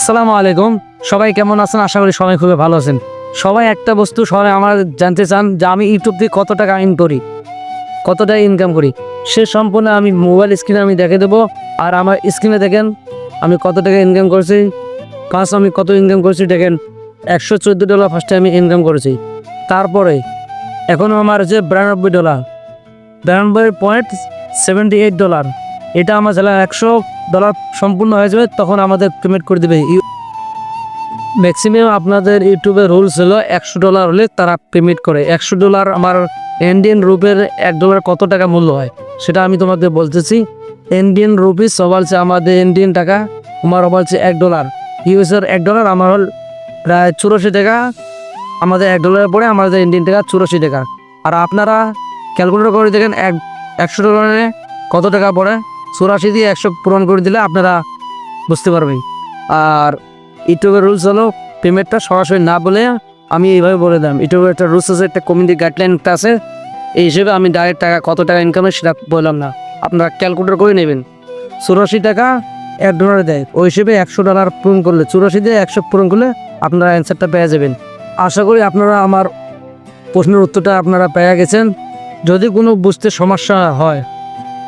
আসসালামু আলাইকুম। সবাই কেমন আছেন? আশা করি সবাই খুবই ভালো আছেন। সবাই একটা বস্তু সবাই আমার জানতে চান যে আমি ইউটিউব দিয়ে কত টাকা আইন করি কত টাকা ইনকাম করি। সে সম্পূর্ণ আমি মোবাইল স্ক্রিনে আমি দেখে দেবো। আর আমার স্ক্রিনে দেখেন, আমি কত টাকা ইনকাম করেছি ফার্স্ট আমি কত ইনকাম করেছি, দেখেন, একশো চোদ্দ ডলার ফার্স্টে আমি ইনকাম করেছি। তারপরে এখনও আমার যে বিরানব্বই ডলার বিরানব্বই পয়েন্ট সেভেন্টি এইট ডলার এটা আমার জেলা একশো ডলার সম্পূর্ণ হয়ে যাবে, তখন আমাদের পেমেন্ট করে দেবে। ম্যাক্সিমাম আপনাদের ইউটিউবের রুলস হলো একশো ডলার হলে তারা পেমেন্ট করে। একশো ডলার আমার ইন্ডিয়ান রুপের এক ডলার কত টাকা মূল্য হয়, সেটা আমি তোমাকে বলতেছি। ইন্ডিয়ান রুপিস সবালছে আমাদের ইন্ডিয়ান টাকা আমার বলছে এক ডলার ইউএসের এক ডলার আমার হল প্রায় চুরাশি টাকা। আমাদের এক ডলারের পরে আমাদের ইন্ডিয়ান টাকা চুরাশি টাকা। আর আপনারা ক্যালকুলেটর করে দেখেন এক একশো ডলারে কত টাকা পড়ে? চুরাশি দিয়ে একশো পূরণ করে দিলে আপনারা বুঝতে পারবেন। আর ইউটিউবের রুলস হলো পেমেন্টটা সরাসরি না বলে আমি এইভাবে বলে দিলাম। ইউটিউবের একটা রুলস আছে, একটা কমিউনিটি গাইডলাইনটা আছে। এই হিসেবে আমি ডাইরেক্ট টাকা, কত টাকা ইনকাম হয় সেটা বললাম না। আপনারা ক্যালকুলেটর করে নেবেন। চুরাশি টাকা এক ডলারে দেয়। ওই হিসেবে একশো ডলার পূরণ করলে চুরাশি দিয়ে একশো পূরণ করলে আপনারা অ্যান্সারটা পেয়ে যাবেন। আশা করি আপনারা আমার প্রশ্নের উত্তরটা আপনারা পেয়ে গেছেন। যদি কোনো বুঝতে সমস্যা হয়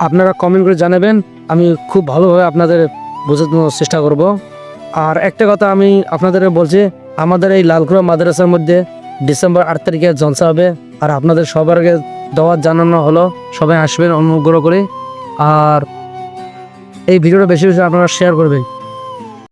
আপনারা কমেন্ট করে জানাবেন। আমি খুব ভালোভাবে আপনাদের বোঝানোর চেষ্টা করব। আর একটা কথা আমি আপনাদের বলছি, আমাদের এই লালকুড়া মাদ্রাসার মধ্যে ডিসেম্বর আট তারিখে জনসা হবে। আর আপনাদের সবার আগে দাওয়াত জানানো হলো। সবাই আসবেন, অনুগ্রহ করে। আর এই ভিডিওটা বেশি বেশি আপনারা শেয়ার করবেন।